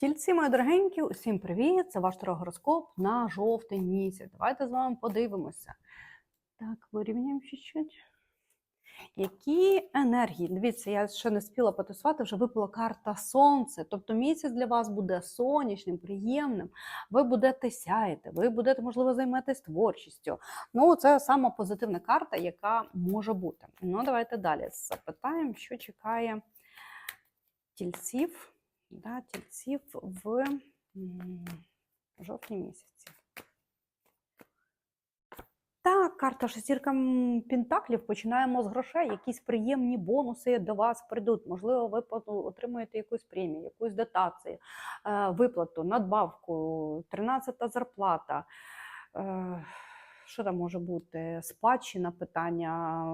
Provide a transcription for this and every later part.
Тільці, мої дорогенькі, усім привіт! Це ваш гороскоп на жовтий місяць. Давайте з вами подивимося. Так, вирівняємо чуть-чуть. Які енергії? Дивіться, я ще не спіла потусувати, вже випала карта Сонце. Тобто місяць для вас буде сонячним, приємним. Ви будете сяяти, ви будете, можливо, займатися творчістю. Ну, це сама позитивна карта, яка може бути. Ну, давайте далі запитаємо, що чекає тільців да, тільців в жовтні місяці. Так, карта шестірка Пентаклів. Починаємо з грошей. Якісь приємні бонуси до вас прийдуть. Можливо, ви отримуєте якусь премію, якусь дотацію, е, виплату, надбавку, 13-та зарплата. Е, Що там може бути? Спадщина питання.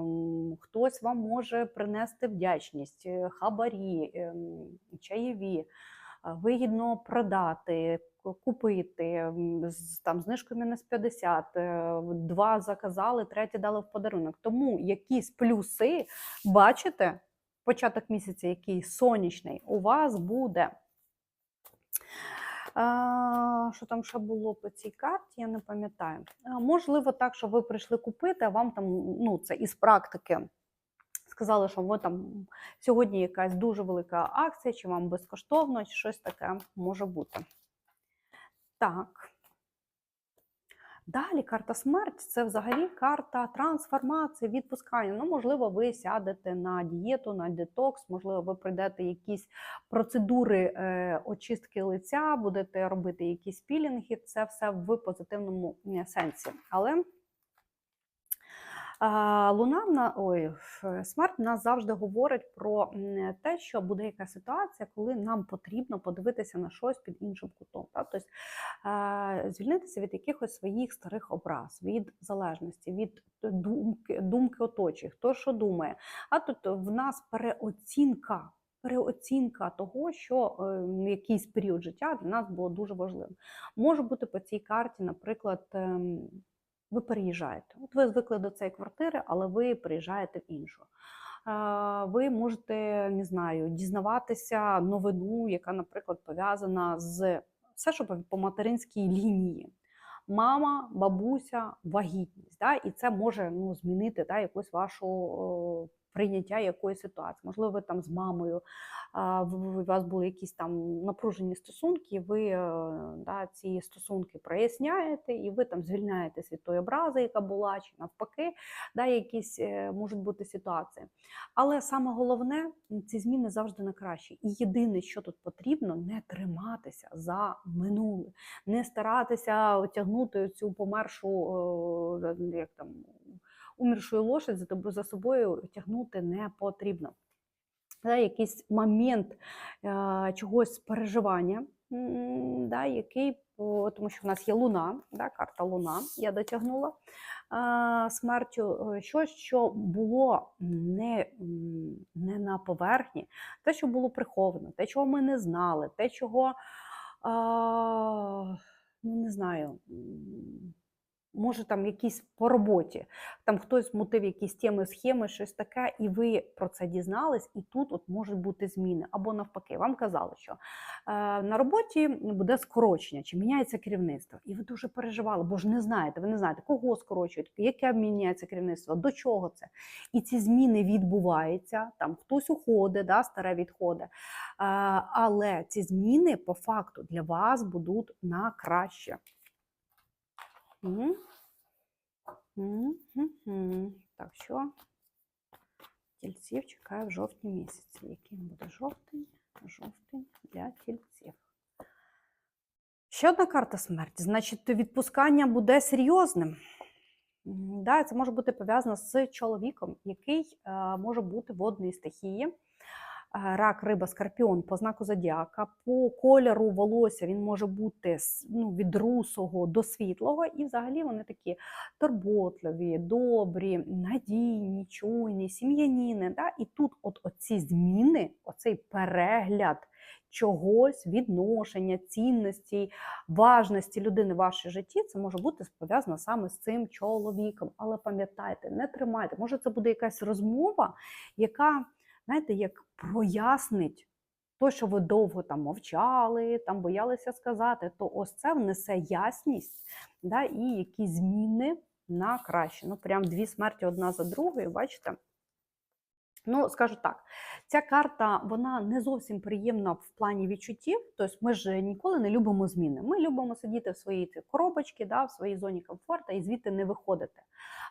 Хтось вам може принести вдячність, е, хабарі, ем, чаєві, е, вигідно продати, купити там знижкою мінус 50, е, два заказали, третє дали в подарунок. Тому якісь плюси, бачите, початок місяця, який сонячний, у вас буде. Що там ще було по цій карті, я не пам'ятаю. Можливо, так, що ви прийшли купити, а вам там, ну, це із практики. Сказали, що ви там сьогодні якась дуже велика акція, чи вам безкоштовно, чи щось таке може бути. Так. Далі карта смерть це взагалі карта трансформації, відпускання. Ну, можливо, ви сядете на дієту, на детокс, можливо, ви пройдете якісь процедури е, очистки лиця, будете робити якісь пілінги. Це все в позитивному сенсі. Але Луна на ой, смерть нас завжди говорить про те, що буде якась ситуація, коли нам потрібно подивитися на щось під іншим кутом. Так? Тобто е, звільнитися від якихось своїх старих образ, від залежності, від думки, думки оточує, хто що думає. А тут в нас переоцінка. Переоцінка того, що е, якийсь період життя для нас було дуже важливим. Може бути по цій карті, наприклад, ем, ви переїжджаєте. От ви звикли до цієї квартири, але ви переїжджаєте в іншу. Ви можете, не знаю, дізнаватися новину, яка, наприклад, пов'язана з все, що по- материнській лінії. Мама, бабуся, вагітність. Да? І це може ну, змінити да, якусь вашу прийняття якоїсь ситуації. Можливо, ви там з мамою, у вас були якісь там напружені стосунки, ви е, да, ці стосунки проясняєте, і ви там звільняєтесь від тої образи, яка була, чи навпаки, да, якісь е, можуть бути ситуації. Але саме головне, ці зміни завжди на краще. І єдине, що тут потрібно, не триматися за минуле, не старатися отягнути цю помершу, е, як там, умершую лошадь за собою тягнути не потрібно. Це якийсь момент е, чогось переживання, да, який, тому що в нас є луна, да, карта Луна, я дотягнула е, смертю, е, щось, що було не, не на поверхні, те, що було приховано, те, чого ми не знали, те, чого, ну не знаю, може там якісь по роботі, там хтось мутив якісь теми, схеми, щось таке, і ви про це дізнались, і тут от можуть бути зміни. Або навпаки, вам казали, що е, на роботі буде скорочення, чи міняється керівництво. І ви дуже переживали, бо ж не знаєте, ви не знаєте, кого скорочують, яке міняється керівництво, до чого це. І ці зміни відбуваються, там хтось уходить, да, старе відходить. Е, але ці зміни по факту для вас будуть на краще. Так, що тільців чекає в жовтні місяці. Яким буде жовтень? Жовтень для тільців. Ще одна карта смерті. Значить, відпускання буде серйозним. Да, це може бути пов'язано з чоловіком, який е, може бути водної стихії. Е, Рак, риба, скорпіон по знаку зодіака. По кольору волосся він може бути ну, від русого до світлого, і взагалі вони такі турботливі, добрі, надійні, чуйні, сім'яніни. Да? І тут от оці зміни, оцей перегляд чогось, відношення, цінностей, важності людини в вашій житті, це може бути пов'язано саме з цим чоловіком. Але пам'ятайте, не тримайте. Може, це буде якась розмова, яка, знаєте, як прояснить то, що ви довго там мовчали, там боялися сказати, то ось це внесе ясність да, і якісь зміни на краще. Ну, прям дві смерті одна за другою, бачите? Ну, скажу так, ця карта вона не зовсім приємна в плані відчуттів. Тобто ми ж ніколи не любимо зміни. Ми любимо сидіти в своїй коробочці, да, в своїй зоні комфорту і звідти не виходити.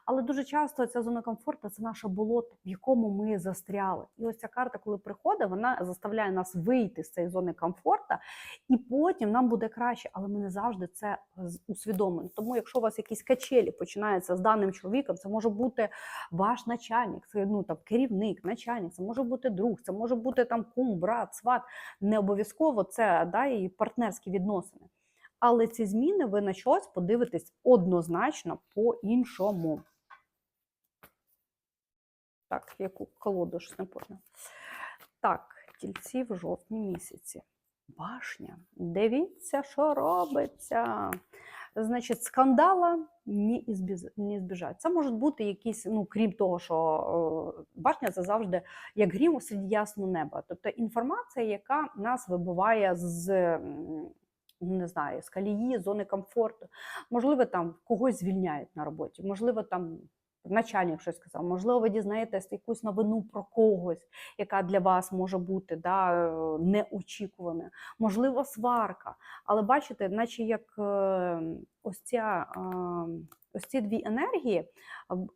Але дуже часто ця зона комфорту це наше болото, в якому ми застряли. І ось ця карта, коли приходить, вона заставляє нас вийти з цієї зони комфорту, і потім нам буде краще, але ми не завжди це з- усвідомлюємо. Тому, якщо у вас якісь качелі починаються з даним чоловіком, це може бути ваш начальник, це ну там керівник, начальник, це може бути друг, це може бути там кум, брат, сват. Не обов'язково це да, і партнерські відносини. Але ці зміни ви на щось подивитесь однозначно по-іншому. Так, яку колоду ж не поняла. Так, тільці в жовтні місяці. Башня. Дивіться, що робиться. Значить, скандала не, ізбіз... не збіжать. Це можуть бути якісь, ну крім того, що е, башня це завжди як грім у серед ясного неба. Тобто інформація, яка нас вибиває з не знаю, з калії, зони комфорту. Можливо, там когось звільняють на роботі, можливо, там начальник щось сказав, можливо, ви дізнаєтесь якусь новину про когось, яка для вас може бути да, е, неочікуваною. Можливо, сварка. Але бачите, наче як е, ось ця. е, Ось ці дві енергії,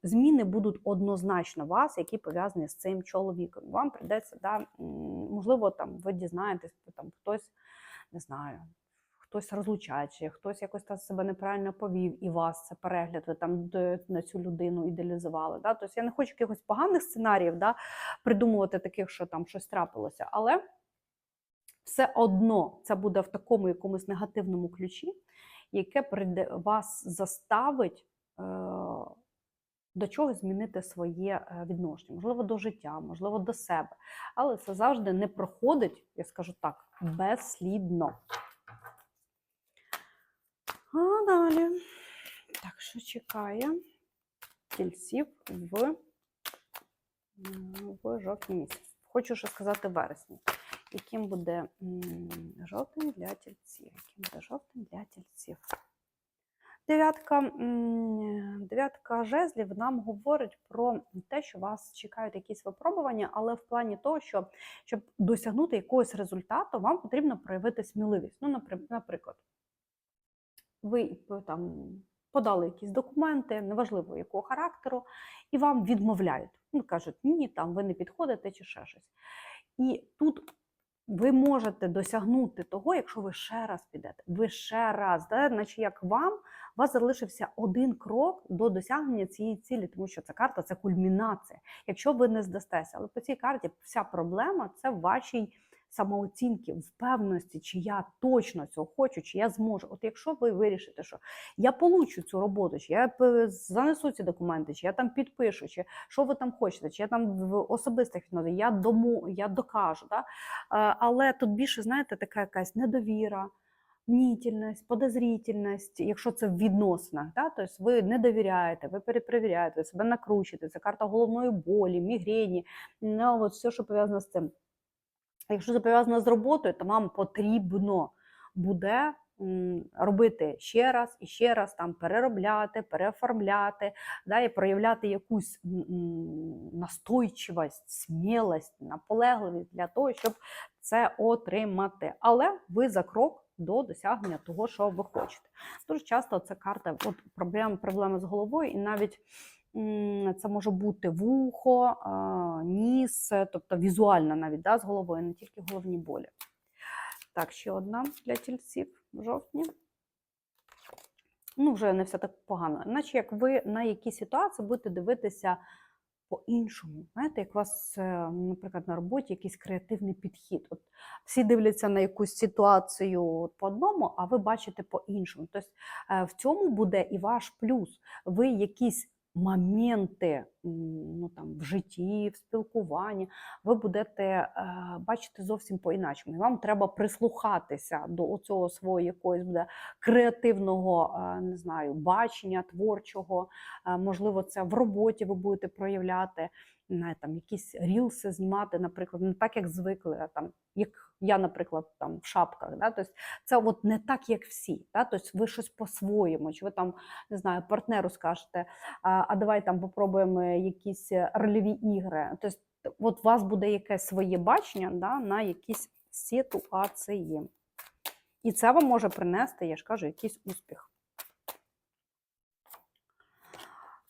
зміни будуть однозначно вас, які пов'язані з цим чоловіком. Вам прийдеться, да, можливо, там ви дізнаєтесь, там хтось не знаю, хтось розлучається, хтось якось там себе неправильно повів, і вас це перегляд, ви там на цю людину ідеалізували. Да? Тобто я не хочу якихось поганих сценаріїв да, придумувати таких, що там щось трапилося, але все одно це буде в такому якомусь негативному ключі, яке прийде вас заставить. Е- до чогось змінити своє е, відношення, можливо, до життя, можливо, до себе. Але це завжди не проходить, я скажу так, безслідно. А далі. Так, що чекає тільців в, в жовтні місяці. Хочу ще сказати вересні. Яким буде м, жовтень для тільців? Яким буде жовтень для тільців? Дев'ятка, дев'ятка жезлів нам говорить про те, що вас чекають якісь випробування, але в плані того, що щоб досягнути якогось результату, вам потрібно проявити сміливість. Ну, наприклад, ви там подали якісь документи, неважливо якого характеру, і вам відмовляють. Ну, кажуть, ні, там ви не підходите чи ще щось. І тут ви можете досягнути того, якщо ви ще раз підете. Ви ще раз, да? наче як вам, у вас залишився один крок до досягнення цієї цілі, тому що ця карта це кульмінація. Якщо ви не здастеся, але по цій карті вся проблема це в вашій самооцінки, впевненості, чи я точно цього хочу, чи я зможу. От якщо ви вирішите, що я получу цю роботу, чи я занесу ці документи, чи я там підпишу, чи що ви там хочете, чи я там в особистих відносинах, я дому, я докажу. Да? Е, Але тут більше, знаєте, така якась недовіра. Мнітельність, подозрительність, якщо це в відносинах, да? тобто ви не довіряєте, ви перепровіряєте, ви себе накручуєте, це карта головної болі, мігрені, ну, от все, що пов'язано з цим. Якщо це пов'язано з роботою, то вам потрібно буде робити ще раз і ще раз, там переробляти, переоформляти, да, і проявляти якусь настойчивість, смілость, наполегливість для того, щоб це отримати. Але ви за крок до досягнення того, що ви хочете. Дуже часто це карта от проблем, проблеми з головою, і навіть це може бути вухо, ніс, тобто візуально навіть да, з головою, не тільки головні болі. Так, ще одна для тільців в жовтні. Ну, вже не все так погано. Наче як ви на якісь ситуації будете дивитися по-іншому. Знаєте, як у вас, е, наприклад, на роботі якийсь креативний підхід. От всі дивляться на якусь ситуацію по одному, а ви бачите по-іншому. Тобто е, в цьому буде і ваш плюс. Ви якісь моменти ну, там, в житті, в спілкуванні, ви будете е, бачити зовсім по-іначому. Вам треба прислухатися до цього свого якогось буде креативного, е, не знаю, бачення творчого. Е, Можливо, це в роботі ви будете проявляти. Не, там, якісь рілси знімати, наприклад, не так, як звикли, а там, як я, наприклад, там в шапках. Да? Тобто це от не так, як всі. Да? Тобто ви щось по-своєму, чи ви там не знаю, партнеру скажете, а, давай там попробуємо якісь рольові ігри. Тобто, от у вас буде якесь своє бачення да, на якісь ситуації. І це вам може принести, я ж кажу, якийсь успіх.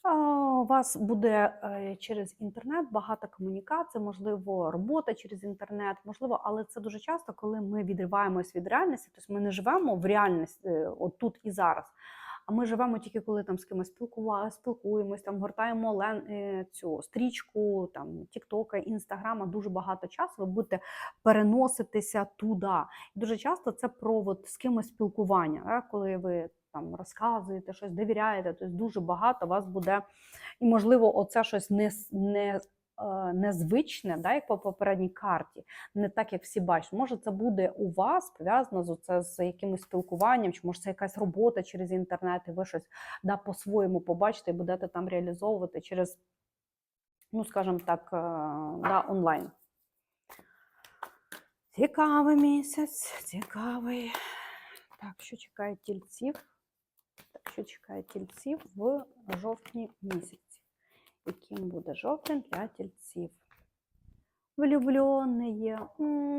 А, У вас буде е, через інтернет багато комунікацій, можливо, робота через інтернет, можливо, але це дуже часто, коли ми відриваємось від реальності, тобто ми не живемо в реальності е, от тут і зараз. А ми живемо тільки коли там з кимось спілкуємось, там гортаємо лен, е, цю стрічку, там Тіктока, Інстаграма, дуже багато часу. Ви будете переноситися туди. І дуже часто це про от, з кимось спілкування, коли ви там розказуєте щось, довіряєте, тобто дуже багато вас буде, і можливо, оце щось не, не, е, незвичне, да, як по попередній карті, не так, як всі бачать. Може, це буде у вас пов'язано з, оце, з якимось спілкуванням, чи може це якась робота через інтернет, і ви щось да, по-своєму побачите і будете там реалізовувати через, ну, скажімо так, е, да, онлайн. Цікавий місяць, цікавий. Так, що чекає тільців? Що чекає тільців в жовтні місяці? Яким буде жовтень для тільців? Влюблений.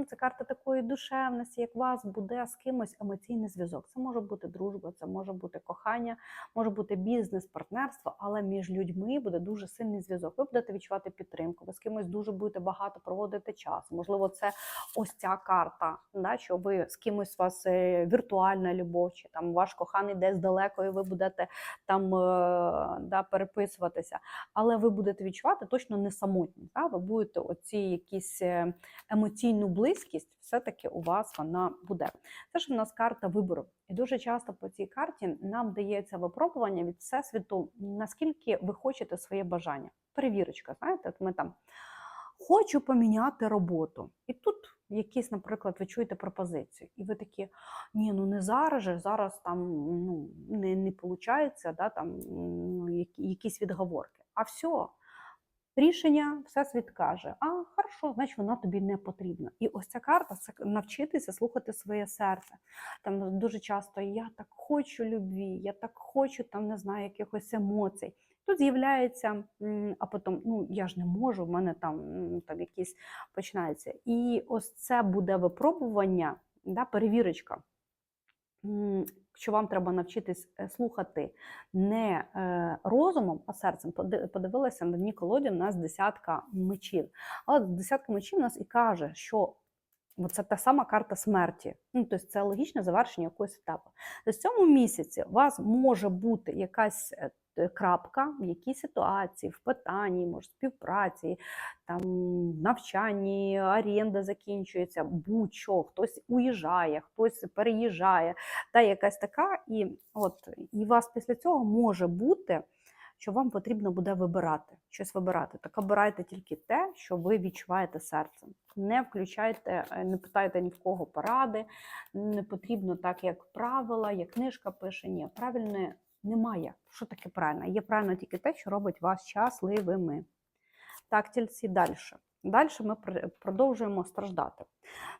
Це карта такої душевності, як вас буде з кимось емоційний зв'язок. Це може бути дружба, це може бути кохання, може бути бізнес, партнерство, але між людьми буде дуже сильний зв'язок. Ви будете відчувати підтримку, ви з кимось дуже будете багато проводити часу. Можливо, це ось ця карта, да, що ви з кимось у вас е, віртуальна любов, чи там ваш коханий десь далеко, і ви будете там е, да, переписуватися. Але ви будете відчувати точно не самотність. Да? Ви будете оці якісь е, емоційну близькість, все-таки у вас вона буде. Це ж у нас карта вибору. І дуже часто по цій карті нам дається випробування від всесвіту, наскільки ви хочете своє бажання. Перевірочка, знаєте, от ми там хочу поміняти роботу. І тут якісь, наприклад, ви чуєте пропозицію, і ви такі, ні, ну не зараз же, зараз там ну, не, не виходить, да, там, ну, якісь відговорки. А все, рішення всесвіт каже, а хорошо, значить вона тобі не потрібна. І ось ця карта це навчитися слухати своє серце. Там дуже часто я так хочу любві, я так хочу там, не знаю, якихось емоцій. Тут з'являється, а потім, ну я ж не можу, в мене там, там якісь починається. І ось це буде випробування, да, перевірочка. Що вам треба навчитись е, слухати не е, розумом, а серцем. Поди- Подивилася на дні колоді, у нас десятка мечів. Але десятка мечів у нас і каже, що це та сама карта смерті. Ну, тобто це логічне завершення якогось етапу. Тобто в цьому місяці у вас може бути якась е, крапка в якій ситуації, в питанні, може, співпраці, там, навчанні, оренда закінчується, будь-що, хтось уїжджає, хтось переїжджає, та якась така. І, от, і вас після цього може бути що вам потрібно буде вибирати, щось вибирати. Так обирайте тільки те, що ви відчуваєте серцем. Не включайте, е, не питайте ні в кого поради, не потрібно так, як правила, як книжка пише. Ні, правильне немає. Що таке правильно? Є правильно тільки те, що робить вас щасливими. Так, тільці далі. Далі ми пр- продовжуємо страждати.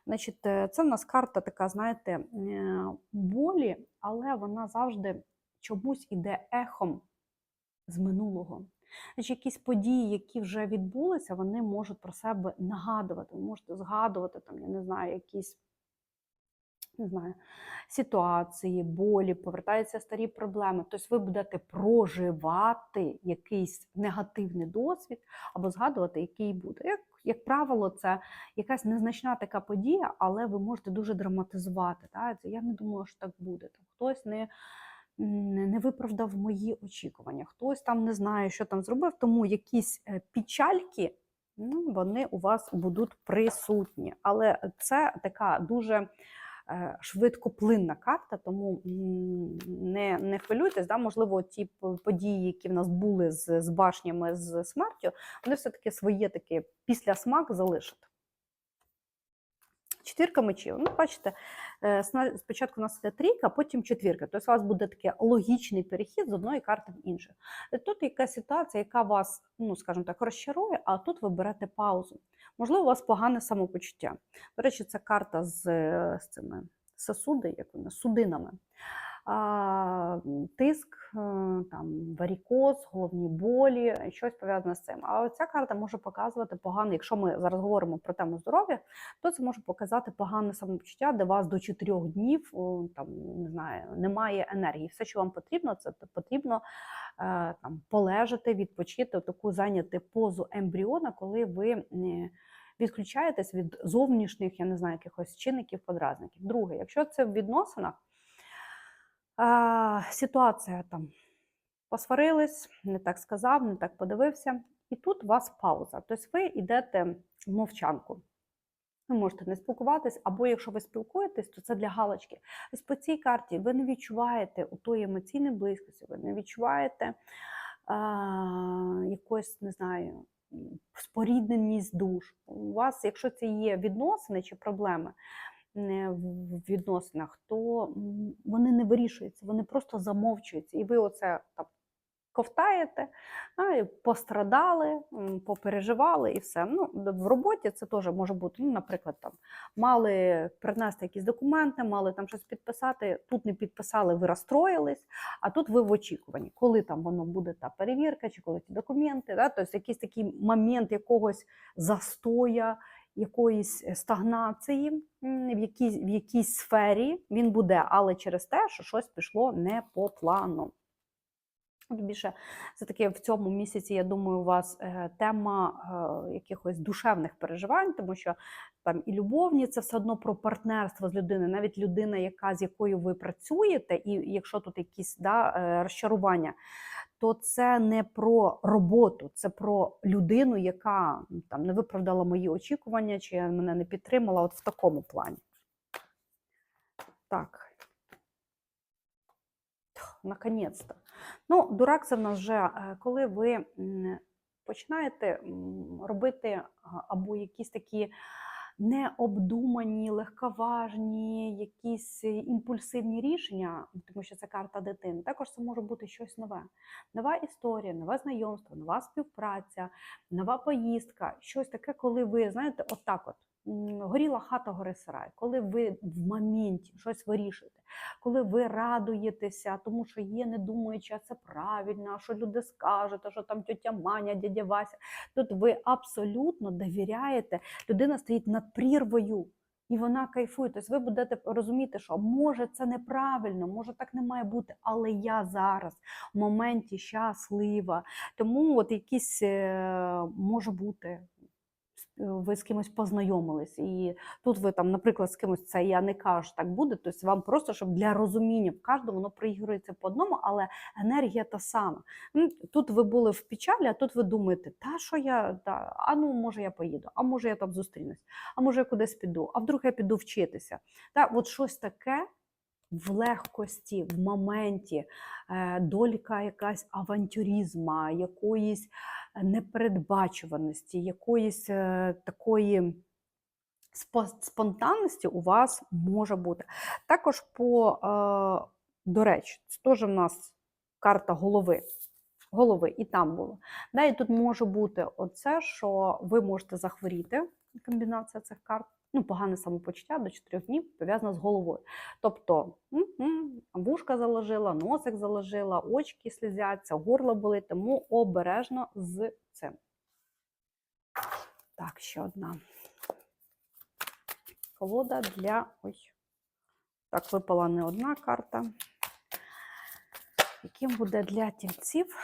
Значить, е, це в нас карта така, знаєте, е, болі, але вона завжди чомусь іде ехом з минулого. Значить, якісь події, які вже відбулися, вони можуть про себе нагадувати. Ви можете згадувати, там, я не знаю, якісь не знаю, ситуації, болі, повертаються старі проблеми. Тобто ви будете проживати якийсь негативний досвід або згадувати, який буде. Як, як правило, це якась незначна така подія, але ви можете дуже драматизувати. Та? Я не думала, що так буде. Там, хтось не не виправдав мої очікування. Хтось там не знає, що там зробив, тому якісь е, печальки ну, вони у вас будуть присутні. Але це така дуже швидкоплинна карта, тому не, не хвилюйтесь. Да? Можливо, ті події, які в нас були з, з башнями, з смертю, вони все-таки своє таке післясмак залишать. Четвірка мечів. Ну, бачите, е, спочатку у нас іде трійка, потім четвірка. Тобто у вас буде такий логічний перехід з одної карти в іншу. Е, Тут якась ситуація, яка вас, ну скажімо так, розчарує, а тут ви берете паузу. Можливо, у вас погане самопочуття. До речі, це карта з, е, з цими сосуди, як вони, судинами. Тиск, е, там, варікоз, головні болі, щось пов'язане з цим. А ця карта може показувати погане, якщо ми зараз говоримо про тему здоров'я, то це може показати погане самопочуття, де вас до 4 днів там, не знаю, немає енергії. Все, що вам потрібно, це потрібно е, там, полежати, відпочити, таку зайняти позу ембріона, коли ви відключаєтесь від зовнішніх, я не знаю, якихось чинників, подразників. Друге, якщо це в відносинах, а, ситуація там посварились, не так сказав, не так подивився, і тут у вас пауза. Тобто ви йдете в мовчанку. Ви можете не спілкуватись, або якщо ви спілкуєтесь, то це для галочки. Ось по цій карті ви не відчуваєте у тої емоційної близькості, ви не відчуваєте а, якось, не знаю, спорідненість душ. У вас, якщо це є відносини чи проблеми е, в в відносинах, то вони не вирішуються, вони просто замовчуються. І ви оце там ковтаєте, а, пострадали, попереживали і все. Ну, в роботі це теж може бути, ну, наприклад, там мали принести якісь документи, мали там щось підписати. Тут не підписали, ви розстроїлись, а тут ви в очікуванні, коли там воно буде та перевірка, чи коли ті документи. Да? Тобто якийсь такий момент якогось застоя, якоїсь е, стагнації в якійсь, в якійсь сфері він буде, але через те, що щось пішло не по плану. Більше все-таки в цьому місяці, я думаю, у вас е, тема е, якихось душевних переживань, тому що там і любовні це все одно про партнерство з людиною, навіть людина, яка з якою ви працюєте, і якщо тут якісь да, розчарування, то це не про роботу, це про людину, яка там не виправдала мої очікування, чи мене не підтримала, от в такому плані. Так. Наконець-то. Ну, дурак це в нас вже е, коли ви починаєте робити або якісь такі необдумані, легковажні, якісь е, імпульсивні рішення, тому що це карта дитини. Також це може бути щось нове. Нова історія, нове знайомство, нова співпраця, нова поїздка, щось таке, коли ви знаєте, отак от. Горіла хата, гори сарай, коли ви в моменті щось вирішуєте, коли ви радуєтеся, тому що є, не думаючи, а це правильно, а що люди скажуть, а що там тетя Маня, дядя Вася. Тут ви абсолютно довіряєте, людина стоїть над прірвою. І вона кайфує. Тобто ви будете розуміти, що може це неправильно, може так не має бути, але я зараз в моменті щаслива. Тому от якісь е, може бути. Ви з кимось познайомились, і тут ви там, наприклад, з кимось це я не кажу, так буде. Тобто вам просто щоб для розуміння в кожному воно проігрується по одному, але енергія та сама. Тут ви були в печалі, а тут ви думаєте, та що я, та, а ну може я поїду, а може я там зустрінусь, а може я кудись піду, а вдруг я піду вчитися. Та, от щось таке в легкості, в моменті, е, долька якась авантюризма, якоїсь непередбачуваності, якоїсь е, такої. Спонтанності у вас може бути. Також по, е, до речі, це теж в нас карта голови. Голови, і там було. Да, і тут може бути оце, що ви можете захворіти, комбінація цих карт, ну, погане самопочуття до 4 днів пов'язано з головою. Тобто вушка заложила, носик заложила, очки слізяться, горло болить, тому обережно з цим. Так, ще одна колода для. Ой. Так, випала не одна карта. Яким буде для тільців?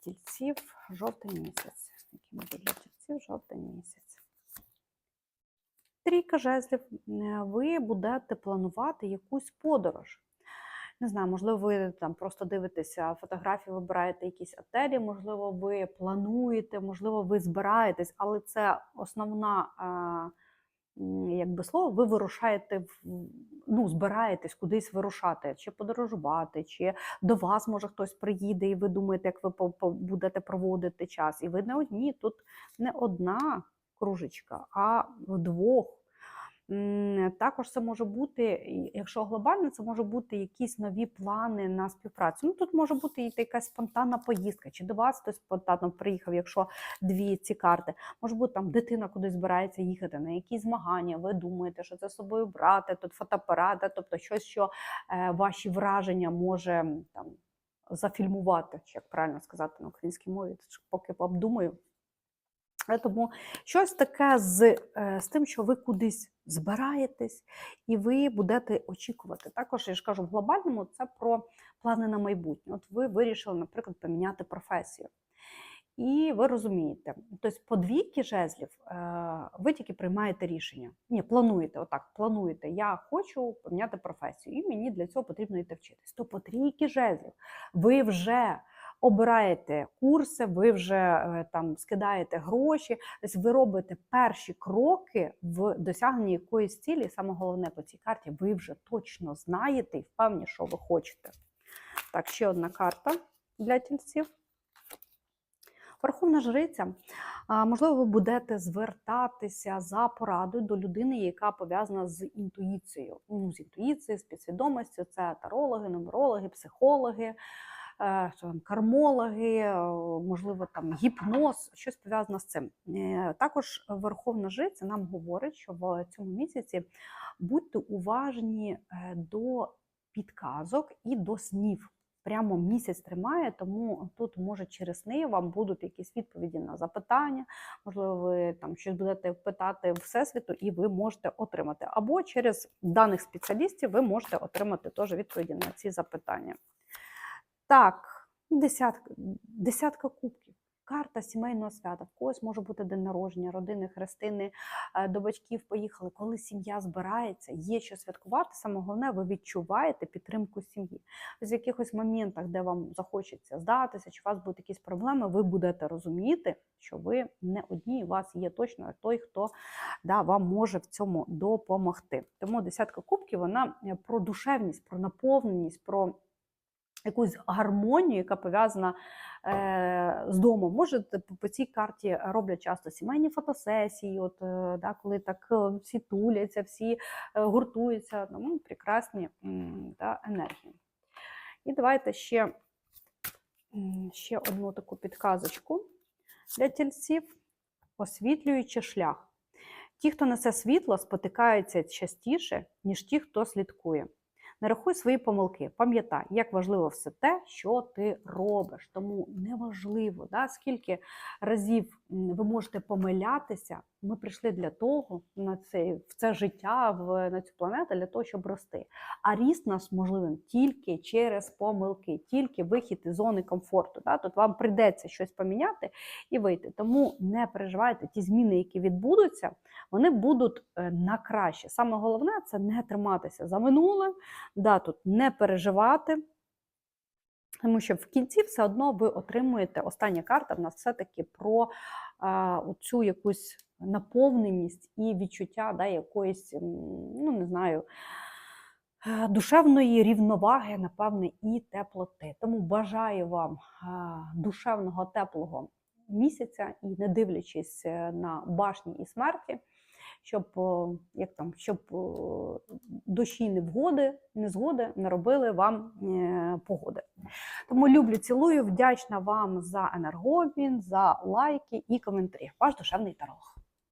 Тільців жовтий місяць. Яким буде для тільців жовтий місяць? Трійка жезлів. Е, Ви будете планувати якусь подорож. Не знаю, можливо, ви там просто дивитеся фотографії, вибираєте якісь отелі, можливо, ви плануєте, можливо, ви збираєтесь, але це основна. Якби слово, ви вирушаєте в ну, збираєтесь кудись вирушати, чи подорожувати, чи до вас може хтось приїде, і ви думаєте, як ви будете проводити час. І ви не одні, тут не одна кружечка, а вдвох. Також це може бути, якщо глобально, це може бути якісь нові плани на співпрацю. Ну тут може бути і якась спонтанна поїздка, чи до вас хтось спонтанно приїхав, якщо дві ці карти. Може бути там дитина кудись збирається їхати на якісь змагання. Ви думаєте, що це з собою брати, тут фотоапарати, тобто щось, що е, ваші враження може там зафільмувати, чи як правильно сказати на українській мові, поки обдумаю. Е, Тому щось таке з, е, з тим, що ви кудись збираєтесь і ви будете очікувати. Також я ж кажу, в глобальному це про плани на майбутнє. От ви вирішили, наприклад, поміняти професію. І ви розумієте, тобто по двійки жезлів е, ви тільки приймаєте рішення. Ні, плануєте, отак, плануєте. Я хочу поміняти професію, і мені для цього потрібно йти вчитись. То по трійки жезлів ви вже обираєте курси, ви вже е, там скидаєте гроші, тобто ви робите перші кроки в досягненні якоїсь цілі. Саме головне по цій карті, ви вже точно знаєте і впевнені, що ви хочете. Так, ще одна карта для тільців. Верховна жриця, можливо, ви будете звертатися за порадою до людини, яка пов'язана з інтуїцією. Ну, з інтуїцією, з підсвідомістю. Це тарологи, нумерологи, психологи, там, кармологи, е, можливо, там гіпноз, щось пов'язане з цим. Е, Також Верховна Жриця нам говорить, що в цьому місяці будьте уважні е, до підказок і до снів прямо місяць тримає, тому тут може через сни вам будуть якісь відповіді на запитання. Можливо, ви там щось будете питати всесвіту, і ви можете отримати. Або через даних спеціалістів ви можете отримати теж відповіді на ці запитання. Так, десятка, десятка кубків. Карта сімейного свята. В когось може бути день народження, родини, хрестини, е, до батьків поїхали. Коли сім'я збирається, є що святкувати. Саме головне, ви відчуваєте підтримку сім'ї. В якихось моментах, де вам захочеться здатися, чи у вас будуть якісь проблеми, ви будете розуміти, що ви не одні, у вас є точно той, хто да, вам може в цьому допомогти. Тому десятка кубків вона е, про душевність, про наповненість, про якусь гармонію, яка пов'язана е, з домом. Може, по- цій карті роблять часто сімейні фотосесії, от, е, да, коли так е, всі туляться, всі е, гуртуються. Ну, прекрасні да, енергії. І давайте ще, ще одну таку підказочку для тільців, освітлюючи шлях. Ті, хто несе світло, спотикаються частіше, ніж ті, хто слідкує. Не рахуй свої помилки. Пам'ятай, як важливо все те, що ти робиш. Тому неважливо, да, скільки разів ви можете помилятися. Ми прийшли для того на це, в це життя, в, на цю планету для того, щоб рости. А ріст нас можливий тільки через помилки, тільки вихід із зони комфорту. Да? Тут вам прийдеться щось поміняти і вийти. Тому не переживайте ті зміни, які відбудуться, вони будуть е, на краще. Саме головне це не триматися за минуле, да, тут не переживати. Тому що в кінці все одно ви отримуєте остання карта в нас все-таки про а, цю якусь наповненість і відчуття да, якоїсь, ну не знаю, е, душевної рівноваги, напевне, і теплоти. Тому бажаю вам душевного теплого місяця і не дивлячись е, на башні і смерті, щоб як там, щоб о, дощі не вгоди, не робили вам е, погоди. Тому люблю, цілую, вдячна вам за енергообмін, за лайки і коментарі. Ваш душевний таролог.